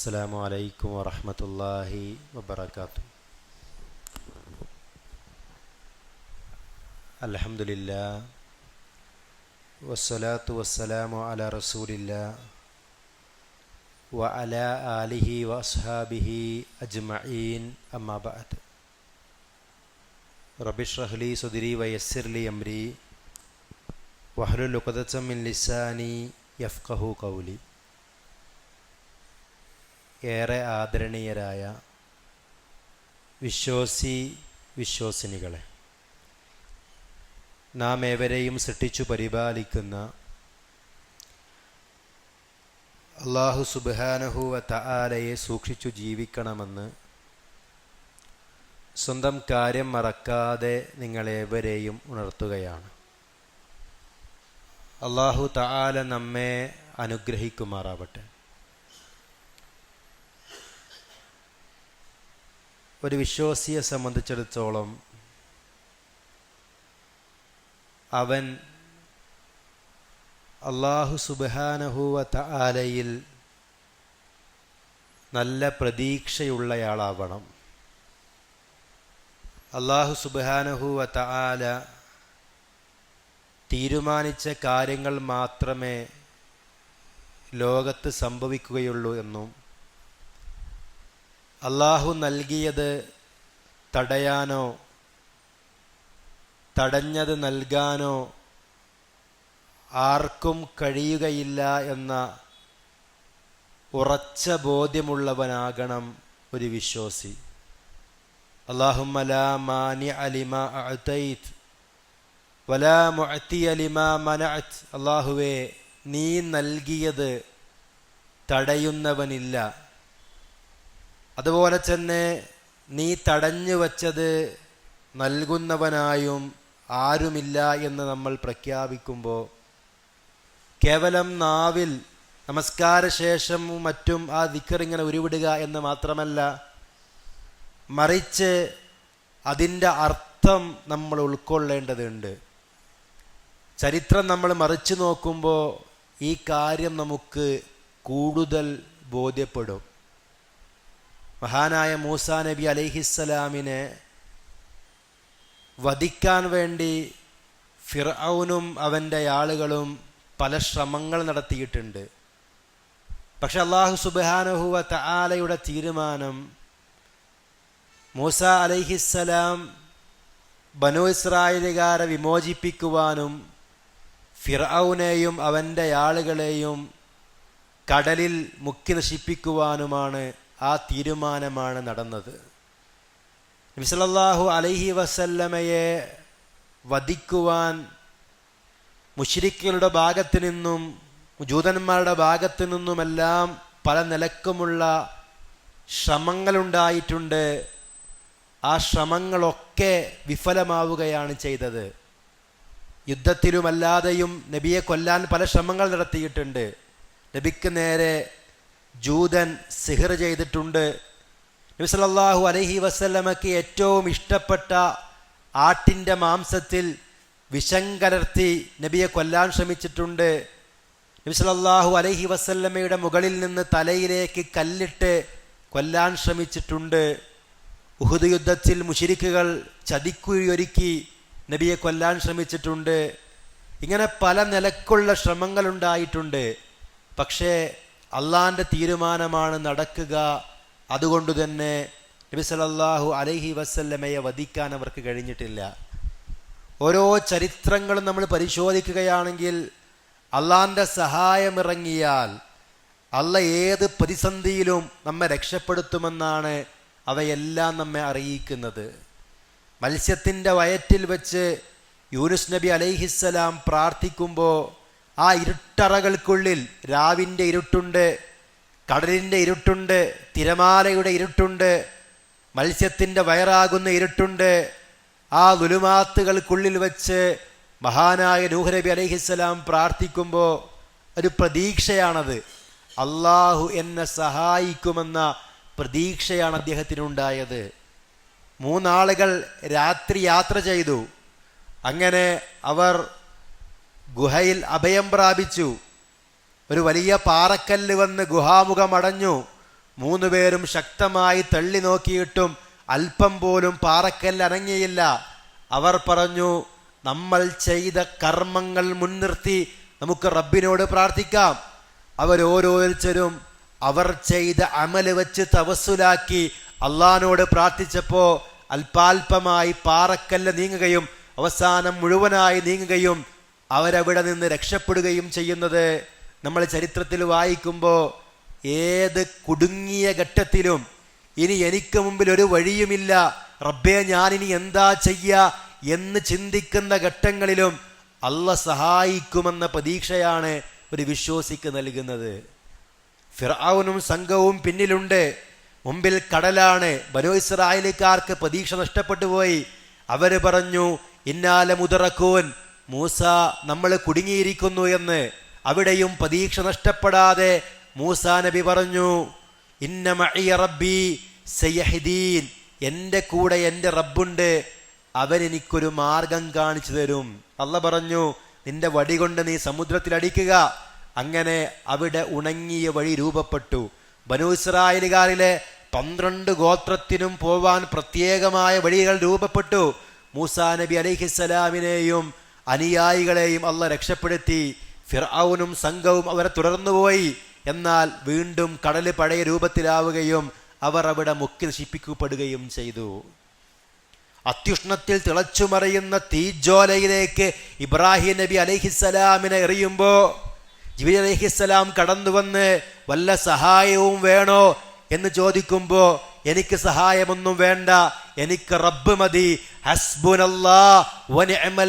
السلام عليكم ورحمة الله وبركاته. الحمد لله والصلاة والسلام على رسول الله وعلى آله وأصحابه أجمعين. أما بعد رب اشرح لي صدري ويسر لي أمري واحلل عقدة من لساني يفقه قولي. ഏറെ ആദരണീയരായ വിശ്വാസി വിശ്വാസിനികളെ നാം ഏവരെയും സൃഷ്ടിച്ചു പരിപാലിക്കുന്ന അള്ളാഹു സുബാനഹുവ തആലയെ സൂക്ഷിച്ചു ജീവിക്കണമെന്ന് സ്വന്തം കാര്യം മറക്കാതെ നിങ്ങളേവരെയും ഉണർത്തുകയാണ്. അള്ളാഹു തആല നമ്മെ അനുഗ്രഹിക്കുമാറാവട്ടെ. ഒരു വിശ്വാസിയെ സംബന്ധിച്ചിടത്തോളം അവൻ അള്ളാഹു സുബാനഹുവ ആലയിൽ നല്ല പ്രതീക്ഷയുള്ളയാളാവണം. അള്ളാഹു സുബാനഹുവ തആല തീരുമാനിച്ച കാര്യങ്ങൾ മാത്രമേ ലോകത്ത് സംഭവിക്കുകയുള്ളൂ എന്നും അള്ളാഹു നൽകിയത് തടയാനോ തടഞ്ഞത് നൽകാനോ ആർക്കും കഴിയുകയില്ല എന്ന ഉറച്ച ബോധ്യമുള്ളവനാകണം ഒരു വിശ്വാസി. അള്ളാഹുവേ നീ നൽകിയത് തടയുന്നവനില്ല. അതുപോലെ തന്നെ നീ തടഞ്ഞു വച്ചത് നൽകുന്നവനായും ആരുമില്ല എന്ന് നമ്മൾ പ്രഖ്യാപിക്കുമ്പോൾ കേവലം നാവിൽ നമസ്കാരശേഷവും മറ്റും ആ ദിക്കറിങ്ങനെ ഉരുവിടുക എന്ന് മാത്രമല്ല മറിച്ച് അതിന്റെ അർത്ഥം നമ്മൾ ഉൾക്കൊള്ളേണ്ടതുണ്ട്. ചരിത്രം നമ്മൾ മറിച്ച് നോക്കുമ്പോൾ ഈ കാര്യം നമുക്ക് കൂടുതൽ ബോധ്യപ്പെടും. മഹാനായ മൂസാ നബി അലൈഹിസ്സലാമിനെ വധിക്കാൻ വേണ്ടി ഫിർഔനും അവന്റെ ആളുകളും പല ശ്രമങ്ങൾ നടത്തിയിട്ടുണ്ട്. പക്ഷെ അള്ളാഹു സുബാനഹുവ തആലയുടെ തീരുമാനം മൂസ അലൈഹിസ്സലാം ബനു ഇസ്രായേലുകാരെ വിമോചിപ്പിക്കുവാനും ഫിർഔനെയും അവന്റെ ആളുകളെയും കടലിൽ മുക്കി നശിപ്പിക്കുവാനുമാണ് ആ തീരുമാനമാണ് നടന്നത്. നബിസലല്ലാഹു അലൈഹി വസല്ലമയെ വധിക്കുവാൻ മുഷിരിക്കുകളുടെ ഭാഗത്തു നിന്നും ജൂതന്മാരുടെ ഭാഗത്തു നിന്നുമെല്ലാം പല നിലക്കുമുള്ള ശ്രമങ്ങളുണ്ടായിട്ടുണ്ട്. ആ ശ്രമങ്ങളൊക്കെ വിഫലമാവുകയാണ് ചെയ്തത്. യുദ്ധത്തിലുമല്ലാതെയും നബിയെ കൊല്ലാൻ പല ശ്രമങ്ങൾ നടത്തിയിട്ടുണ്ട്. നബിക്ക് നേരെ ജൂതൻ സിഹർ ചെയ്തിട്ടുണ്ട്. നബി അലഹി വസല്ലമക്ക് ഏറ്റവും ഇഷ്ടപ്പെട്ട ആട്ടിന്റെ മാംസത്തിൽ വിഷം കലർത്തി നബിയെ കൊല്ലാൻ ശ്രമിച്ചിട്ടുണ്ട്. നബി അലഹി വസല്ലമയുടെ മുകളിൽ നിന്ന് തലയിലേക്ക് കല്ലിട്ട് കൊല്ലാൻ ശ്രമിച്ചിട്ടുണ്ട്. ഉഹുദ് യുദ്ധത്തിൽ മുഷിരിക്കുകൾ ചതിക്കുഴിയൊരുക്കി നബിയെ കൊല്ലാൻ ശ്രമിച്ചിട്ടുണ്ട്. ഇങ്ങനെ പല നിലക്കുള്ള ശ്രമങ്ങളുണ്ടായിട്ടുണ്ട്. പക്ഷേ അള്ളാന്റെ തീരുമാനമാണ് നടക്കുക. അതുകൊണ്ട് തന്നെ നബി സലല്ലാഹു അലഹി വസല്ലമയെ വധിക്കാൻ അവർക്ക് കഴിഞ്ഞിട്ടില്ല. ഓരോ ചരിത്രങ്ങളും നമ്മൾ പരിശോധിക്കുകയാണെങ്കിൽ അള്ളാന്റെ സഹായമിറങ്ങിയാൽ അല്ല ഏത് പ്രതിസന്ധിയിലും നമ്മെ രക്ഷപ്പെടുത്തുമെന്നാണ് അവയെല്ലാം നമ്മെ അറിയിക്കുന്നത്. മത്സ്യത്തിന്റെ വയറ്റിൽ വെച്ച് യൂനുസ് നബി അലൈഹിസ്സലാം പ്രാർത്ഥിക്കുമ്പോൾ ആ ഇരുട്ടറകൾക്കുള്ളിൽ രാവിന്റെ ഇരുട്ടുണ്ട് കടലിന്റെ ഇരുട്ടുണ്ട് തിരമാലയുടെ ഇരുട്ടുണ്ട് മത്സ്യത്തിന്റെ വയറാകുന്ന ഇരുട്ടുണ്ട്. ആ ദുലുമാത്തുകൾക്കുള്ളിൽ വെച്ച് മഹാനായ നൂഹ്നബി അലഹിസ്സലാം പ്രാർത്ഥിക്കുമ്പോൾ ഒരു പ്രതീക്ഷയാണത്. അള്ളാഹു എന്നെ സഹായിക്കുമെന്ന പ്രതീക്ഷയാണ് അദ്ദേഹത്തിനുണ്ടായത്. മൂന്നാളുകൾ രാത്രി യാത്ര ചെയ്തു. അങ്ങനെ അവർ ഗുഹയിൽ അഭയം പ്രാപിച്ചു. ഒരു വലിയ പാറക്കല്ല് വന്ന് ഗുഹാമുഖമടഞ്ഞു. മൂന്നുപേരും മൂന്ന് പേരും ശക്തമായി തള്ളി നോക്കിയിട്ടും അല്പം പോലും പാറക്കല്ല് അനങ്ങിയില്ല അവർ പറഞ്ഞു നമ്മൾ ചെയ്ത കർമ്മങ്ങൾ മുൻനിർത്തി നമുക്ക് റബ്ബിനോട് പ്രാർത്ഥിക്കാം. അവരോരോരുത്തരും അവർ ചെയ്ത അമൽ വെച്ച് തവസ്സുലാക്കി അള്ളഹാനോട് പ്രാർത്ഥിച്ചപ്പോൾ അല്പാൽപമായി പാറക്കല്ല് നീങ്ങുകയും അവസാനം മുഴുവനായി നീങ്ങുകയും അവരവിടെ നിന്ന് രക്ഷപ്പെടുകയും ചെയ്യുന്നത് നമ്മൾ ചരിത്രത്തിൽ വായിക്കുമ്പോൾ ഏത് കുടുങ്ങിയ ഘട്ടത്തിലും ഇനി എനിക്ക് മുമ്പിൽ ഒരു വഴിയുമില്ല. റബ്ബേ ഞാനിനി എന്താ ചെയ്യ എന്ന് ചിന്തിക്കുന്ന ഘട്ടങ്ങളിലും അല്ല സഹായിക്കുമെന്ന പ്രതീക്ഷയാണ് ഒരു വിശ്വാസിക്ക് നൽകുന്നത്. ഫിറാവുനും സംഘവും പിന്നിലുണ്ട്. മുമ്പിൽ കടലാണ്. ബനോ ഇസ്രായേലിക്കാർക്ക് പ്രതീക്ഷ നഷ്ടപ്പെട്ടു പോയി. അവർ പറഞ്ഞു ഇന്നാലെ മുതറക്കൂൻ മൂസ നമ്മൾ കുടുങ്ങിയിരിക്കുന്നു എന്ന് അവിടെയും പ്രതീക്ഷ നഷ്ടപ്പെടാതെ മൂസ നബി പറഞ്ഞു ഇന്ന മഇയ റബ്ബി സയ്യഹിദീൻ എന്റെ കൂടെ എന്റെ റബ്ബുണ്ട് അവൻ എനിക്കൊരു മാർഗം കാണിച്ചു തരും. അല്ല പറഞ്ഞു നിന്റെ വടി കൊണ്ട് നീ സമുദ്രത്തിൽ അടിക്കുക. അങ്ങനെ അവിടെ ഉണങ്ങിയ വഴി രൂപപ്പെട്ടു. ബനു ഇസ്രായേലുകാരിലെ പന്ത്രണ്ട് ഗോത്രത്തിനും പോവാൻ പ്രത്യേകമായ വഴികൾ രൂപപ്പെട്ടു. മൂസാ നബി അലൈഹിസ്സലാമിനെയും അനുയായികളെയും അല്ല രക്ഷപ്പെടുത്തി. ഫിർഔനും സംഘവും അവരെ തുടർന്നു പോയി എന്നാൽ വീണ്ടും കടൽ പഴയ രൂപത്തിലാവുകയും അവർ അവിടെ മുക്കി നശിപ്പിക്കപ്പെടുകയും ചെയ്തു. അത്യുഷ്ണത്തിൽ തിളച്ചുമറിയുന്ന തീജ്വാലയിലേക്ക് ഇബ്രാഹിം നബി അലഹിസ്സലാമിനെ എറിയുമ്പോൾ ജിബി അലഹിസ്സലാം കടന്നു വന്ന് വല്ല സഹായവും വേണോ? എന്ന് ചോദിക്കുമ്പോൾ എനിക്ക് സഹായമൊന്നും വേണ്ട. എനിക്ക് റബ്ബ് മതി.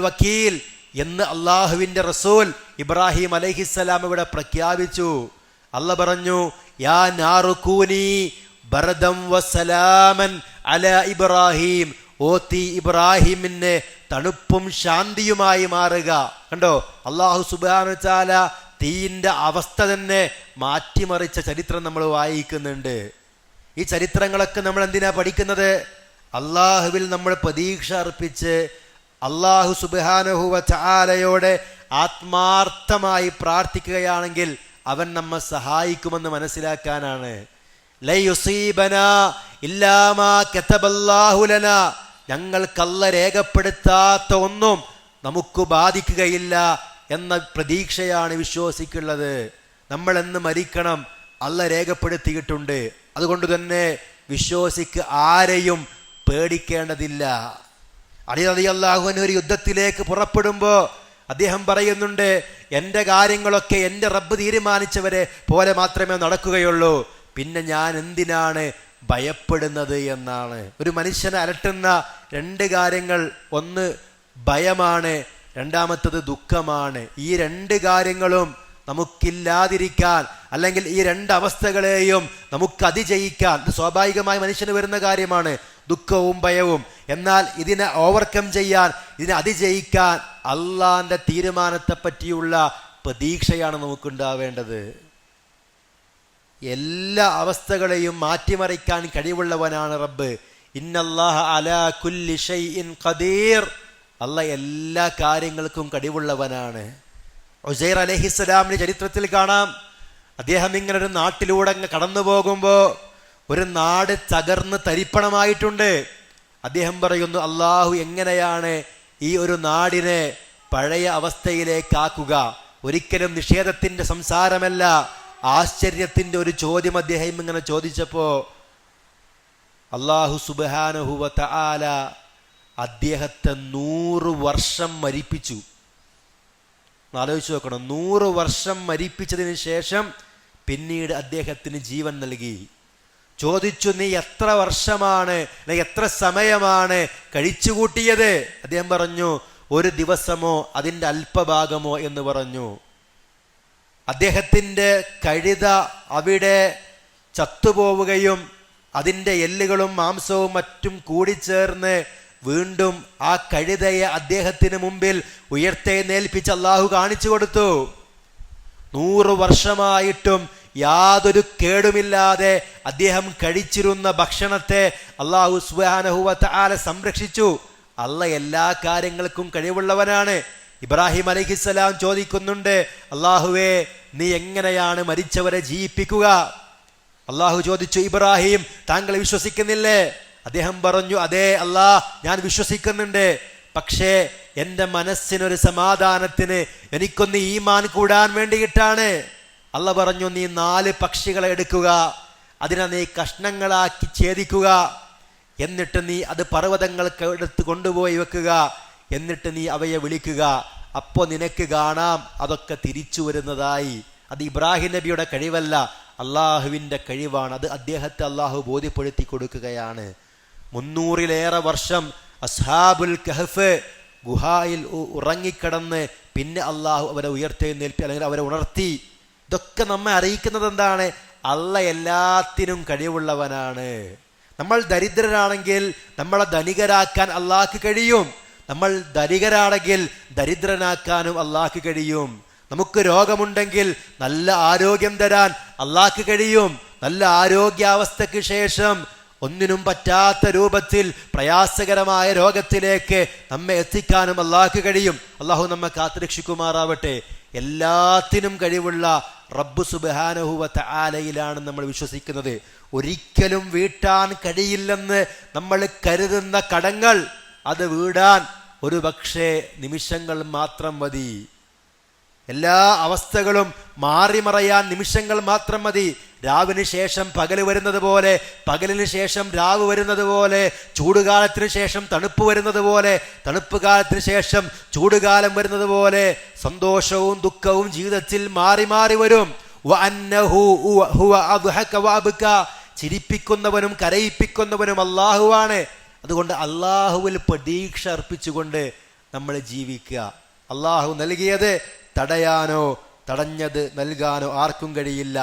വക്കീൽ എന്ന് അള്ളാഹുവിന്റെ റസൂൽ ഇബ്രാഹിം അലഹിസ്സലാം ഇവിടെ പ്രഖ്യാപിച്ചു. അല്ല പറഞ്ഞു യാ നാറുക്കൂനി ബർദം വസലാമൻ അല ഇബ്രാഹിം. ഓ തീ ഇബ്രാഹിമിന് തണുപ്പും ശാന്തിയുമായി മാറുക. കണ്ടോ? അള്ളാഹു സുബാനു ചാല തീയിന്റെ അവസ്ഥ തന്നെ മാറ്റിമറിച്ച ചരിത്രം നമ്മൾ വായിക്കുന്നുണ്ട്. ഈ ചരിത്രങ്ങളൊക്കെ നമ്മൾ എന്തിനാ പഠിക്കുന്നത്? അള്ളാഹുവിൽ നമ്മൾ പ്രതീക്ഷ അർപ്പിച്ച് അള്ളാഹു സുബാനഹുവ ചാലയോടെ ആത്മാർത്ഥമായി പ്രാർത്ഥിക്കുകയാണെങ്കിൽ അവൻ നമ്മെ സഹായിക്കുമെന്ന് മനസ്സിലാക്കാനാണ്. ഞങ്ങൾക്കല്ല രേഖപ്പെടുത്താത്ത ഒന്നും നമുക്ക് ബാധിക്കുകയില്ല എന്ന പ്രതീക്ഷയാണ് വിശ്വസിക്കുള്ളത്. നമ്മൾ എന്ന് മരിക്കണം അല്ല രേഖപ്പെടുത്തിയിട്ടുണ്ട്. അതുകൊണ്ട് തന്നെ വിശ്വസിക്ക് ആരെയും പേടിക്കേണ്ടതില്ല. അലി അലി അള്ളാഹുവിന് ഒരു യുദ്ധത്തിലേക്ക് പുറപ്പെടുമ്പോൾ അദ്ദേഹം പറയുന്നുണ്ട് എന്റെ കാര്യങ്ങളൊക്കെ എന്റെ റബ്ബ് തീരുമാനിച്ചവരെ പോലെ മാത്രമേ നടക്കുകയുള്ളൂ. പിന്നെ ഞാൻ എന്തിനാണ് ഭയപ്പെടുന്നത് എന്നാണ്. ഒരു മനുഷ്യനെ അലട്ടുന്ന രണ്ട് കാര്യങ്ങൾ ഒന്ന് ഭയമാണ് രണ്ടാമത്തത് ദുഃഖമാണ്. ഈ രണ്ട് കാര്യങ്ങളും നമുക്കില്ലാതിരിക്കാൻ അല്ലെങ്കിൽ ഈ രണ്ട് അവസ്ഥകളെയും നമുക്ക് അതിജയിക്കാൻ. സ്വാഭാവികമായി മനുഷ്യന് വരുന്ന കാര്യമാണ്. ദുഃഖവും ഭയവും. എന്നാൽ ഇതിനെ ഓവർകം ചെയ്യാൻ ഇതിനെ അതിജയിക്കാൻ അള്ളാന്റെ തീരുമാനത്തെ പറ്റിയുള്ള പ്രതീക്ഷയാണ് നമുക്കുണ്ടാവേണ്ടത്. എല്ലാ അവസ്ഥകളെയും മാറ്റിമറിക്കാൻ കഴിവുള്ളവനാണ് റബ്ബ്. ഇന്നല്ലാഹ അലാ കുല്ലി ഷൈഇൻ ഖദീർ. അല്ല എല്ലാ കാര്യങ്ങൾക്കും കഴിവുള്ളവനാണ്. ഉസൈർ അലഹിസ്സലാമിന്റെ ചരിത്രത്തിൽ കാണാം. അദ്ദേഹം ഇങ്ങനെ ഒരു നാട്ടിലൂടെ അങ്ങ് കടന്നു പോകുമ്പോ ഒരു നാട് തകർന്ന് തരിപ്പണമായിട്ടുണ്ട്. അദ്ദേഹം പറയുന്നു അള്ളാഹു എങ്ങനെയാണ് ഈ ഒരു നാടിനെ പഴയ അവസ്ഥയിലേക്കാക്കുക ഒരിക്കലും നിഷേധത്തിന്റെ സംസാരമല്ല. ആശ്ചര്യത്തിന്റെ ഒരു ചോദ്യം അദ്ദേഹം ഇങ്ങനെ ചോദിച്ചപ്പോൾ അള്ളാഹു സുബാനഹുവ ആല അദ്ദേഹത്തെ നൂറ് വർഷം മരിപ്പിച്ചു. ആലോചിച്ച് നോക്കണം നൂറ് വർഷം മരിപ്പിച്ചതിന് ശേഷം പിന്നീട് അദ്ദേഹത്തിന് ജീവൻ നൽകി. ചോദിച്ചു നീ എത്ര വർഷമാണ് എത്ര സമയമാണ് കഴിച്ചുകൂട്ടിയത്? അദ്ദേഹം പറഞ്ഞു ഒരു ദിവസമോ അതിന്റെ അല്പഭാഗമോ എന്ന് പറഞ്ഞു. അദ്ദേഹത്തിന്റെ കഴുത അവിടെ ചത്തുപോവുകയും അതിന്റെ എല്ലുകളും മാംസവും മറ്റും കൂടിച്ചേർന്ന് വീണ്ടും ആ കഴുതയെ അദ്ദേഹത്തിന് മുമ്പിൽ ഉയർത്തെഴുന്നേൽപ്പിച്ച് അള്ളാഹു കാണിച്ചു കൊടുത്തു. നൂറ് വർഷമായിട്ടും യാതൊരു കേടുമില്ലാതെ അദ്ദേഹം കഴിച്ചിരുന്ന ഭക്ഷണത്തെ അള്ളാഹു സുബാനഹുവത്ത ആല സംരക്ഷിച്ചു. അല്ല എല്ലാ കാര്യങ്ങൾക്കും കഴിവുള്ളവനാണ്. ഇബ്രാഹിം അലഹിസ്സലാം ചോദിക്കുന്നുണ്ട് അള്ളാഹുവേ നീ എങ്ങനെയാണ് മരിച്ചവരെ ജീവിപ്പിക്കുക? അള്ളാഹു ചോദിച്ചു ഇബ്രാഹിം താങ്കൾ വിശ്വസിക്കുന്നില്ലേ? അദ്ദേഹം പറഞ്ഞു അതെ അല്ലാ ഞാൻ വിശ്വസിക്കുന്നുണ്ട്. പക്ഷേ എന്റെ മനസ്സിനൊരു സമാധാനത്തിന് എനിക്കൊന്ന് ഈമാൻ കൂടാൻ വേണ്ടിയിട്ടാണ്. അല്ല പറഞ്ഞു നീ നാല് പക്ഷികളെ എടുക്കുക അതിനെ നീ കഷ്ണങ്ങളാക്കി ഛേദിക്കുക എന്നിട്ട് നീ അത് പർവതങ്ങൾക്ക് എടുത്ത് കൊണ്ടുപോയി വെക്കുക എന്നിട്ട് നീ അവയെ വിളിക്കുക. അപ്പോൾ നിനക്ക് കാണാം അതൊക്കെ തിരിച്ചു വരുന്നതായി. അത് ഇബ്രാഹിം നബിയുടെ കഴിവല്ല അള്ളാഹുവിന്റെ കഴിവാണ്. അത് അദ്ദേഹത്തെ അള്ളാഹു ബോധ്യപ്പെടുത്തി കൊടുക്കുകയാണ്. മുന്നൂറിലേറെ വർഷം അസ്ഹാബുൽ കഹഫ് ഗുഹായിൽ ഉറങ്ങിക്കിടന്ന് പിന്നെ അള്ളാഹു അവരെ ഉയർത്തെഴുന്നേൽപ്പി അല്ലെങ്കിൽ അവരെ ഉണർത്തി. ഇതൊക്കെ നമ്മെ അറിയിക്കുന്നത് എന്താണ്? അല്ല എല്ലാത്തിനും കഴിവുള്ളവനാണ്. നമ്മൾ ദരിദ്രരാണെങ്കിൽ നമ്മളെ ധനികരാക്കാൻ അള്ളാഹ്ക്ക് കഴിയും. നമ്മൾ ധനികരാണെങ്കിൽ ദരിദ്രനാക്കാനും അള്ളാഹ്ക്ക് കഴിയും. നമുക്ക് രോഗമുണ്ടെങ്കിൽ നല്ല ആരോഗ്യം തരാൻ അള്ളാഹ്ക്ക് കഴിയും. നല്ല ആരോഗ്യാവസ്ഥയ്ക്ക് ശേഷം ഒന്നിനും പറ്റാത്ത രൂപത്തിൽ പ്രയാസകരമായ രോഗത്തിലേക്ക് നമ്മെ എത്തിക്കാനും അള്ളാഹ്ക്ക് കഴിയും. അള്ളാഹു നമ്മെ കാത്തുരക്ഷിക്കുമാറാവട്ടെ. എല്ലാത്തിനും കഴിവുള്ള റബ്ബ് സുബാനഹുവത്ത ആലയിലാണ് നമ്മൾ വിശ്വസിക്കുന്നത്. ഒരിക്കലും വീട്ടാൻ കഴിയില്ലെന്ന് നമ്മൾ കരുതുന്ന കടങ്ങൾ അത് വീടാൻ. ഒരു പക്ഷേ നിമിഷങ്ങൾ മാത്രം മതി. എല്ലാ അവസ്ഥകളും മാറിമറയാൻ നിമിഷങ്ങൾ മാത്രം മതി. രാവിന് ശേഷം പകൽ വരുന്നത് പോലെ പകലിന് ശേഷം രാവ് വരുന്നത് പോലെ ചൂടുകാലത്തിന് ശേഷം തണുപ്പ് വരുന്നത് പോലെ തണുപ്പ് കാലത്തിന് ശേഷം ചൂടുകാലം വരുന്നത് പോലെ സന്തോഷവും ദുഃഖവും ജീവിതത്തിൽ മാറി മാറി വരും. ചിരിപ്പിക്കുന്നവനും കരയിപ്പിക്കുന്നവനും അള്ളാഹുവാണ് അതുകൊണ്ട് അള്ളാഹുവിൽ പ്രതീക്ഷ അർപ്പിച്ചുകൊണ്ട് നമ്മൾ ജീവിക്കുക. അള്ളാഹു നൽകിയത് തടയാനോ തടഞ്ഞത് നൽകാനോ ആർക്കും കഴിയില്ല.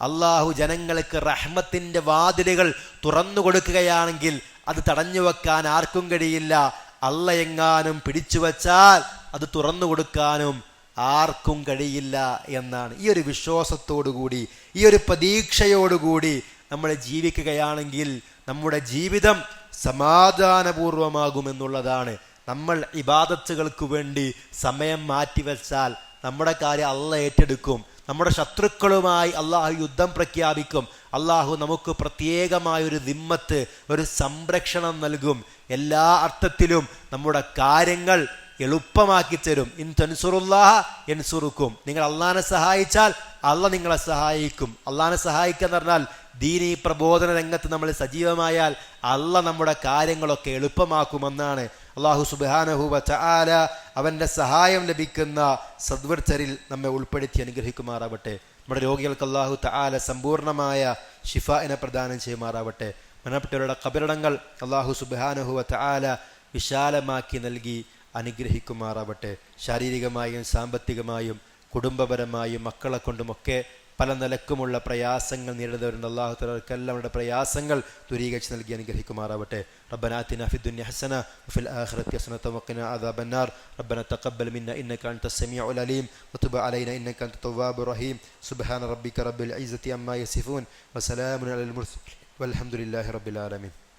അള്ളാഹു ജനങ്ങൾക്ക് റഹ്മത്തിന്റെ വാതിലുകൾ തുറന്നു കൊടുക്കുകയാണെങ്കിൽ അത് തടഞ്ഞു വെക്കാൻ ആർക്കും കഴിയില്ല. അല്ല എങ്ങാനും പിടിച്ചു വച്ചാൽ അത് തുറന്നു കൊടുക്കാനും ആർക്കും കഴിയില്ല എന്നാണ്. ഈ ഒരു വിശ്വാസത്തോടുകൂടി ഈ ഒരു പ്രതീക്ഷയോടുകൂടി നമ്മൾ ജീവിക്കുകയാണെങ്കിൽ നമ്മുടെ ജീവിതം സമാധാനപൂർവമാകുമെന്നുള്ളതാണ് നമ്മൾ ഇബാദത്തുകൾക്ക് വേണ്ടി സമയം മാറ്റിവെച്ചാൽ നമ്മുടെ കാര്യം അല്ല ഏറ്റെടുക്കും. നമ്മുടെ ശത്രുക്കളുമായി അള്ളാഹു യുദ്ധം പ്രഖ്യാപിക്കും. അള്ളാഹു നമുക്ക് പ്രത്യേകമായ ഒരു ദിമ്മത്ത് ഒരു സംരക്ഷണം നൽകും. എല്ലാ അർത്ഥത്തിലും നമ്മുടെ കാര്യങ്ങൾ എളുപ്പമാക്കി തരും. ഇൻ തൻസുറുല്ലാഹ എൻസുറുക്കും നിങ്ങൾ അള്ളഹാനെ സഹായിച്ചാൽ അള്ള നിങ്ങളെ സഹായിക്കും. അള്ളഹാനെ സഹായിക്കുക എന്ന് പറഞ്ഞാൽ ദീനി പ്രബോധന രംഗത്ത് നമ്മൾ സജീവമായാൽ അള്ള നമ്മുടെ കാര്യങ്ങളൊക്കെ എളുപ്പമാക്കുമെന്നാണ്. അള്ളാഹു സുബാനഹുബ ചാല അവന്റെ സഹായം ലഭിക്കുന്ന സദ്വർച്ചരിൽ നമ്മെ ഉൾപ്പെടുത്തി അനുഗ്രഹിക്കുമാറാവട്ടെ. നമ്മുടെ രോഗികൾക്ക് അള്ളാഹു തആല സമ്പൂർണമായ ഷിഫായിനെ പ്രദാനം ചെയ്യുമാറാവട്ടെ. മരണപ്പെട്ടവരുടെ കബരിടങ്ങൾ അള്ളാഹു സുബാനഹുവ ചാല വിശാലമാക്കി നൽകി അനുഗ്രഹിക്കുമാറാവട്ടെ. ശാരീരികമായും സാമ്പത്തികമായും കുടുംബപരമായും മക്കളെ കൊണ്ടുമൊക്കെ പല നിലക്കുമുള്ള പ്രയാസങ്ങൾ നേരിടുന്നവരുണ്ട് അള്ളാഹു തലർക്കെല്ലാം അവരുടെ പ്രയാസങ്ങൾ ദൂരീകരിച്ച് നൽകി അനുഗ്രഹിക്കുമാറാവട്ടെ ربنا آتنا في الدنيا حسنة وفي الآخرة حسنة وقنا عذاب النار ربنا تقبل منا إنك أنت السميع العليم وتب علينا إنك أنت التواب الرحيم سبحان ربك رب العزة عما يصفون وسلام على المرسلين والحمد لله رب العالمين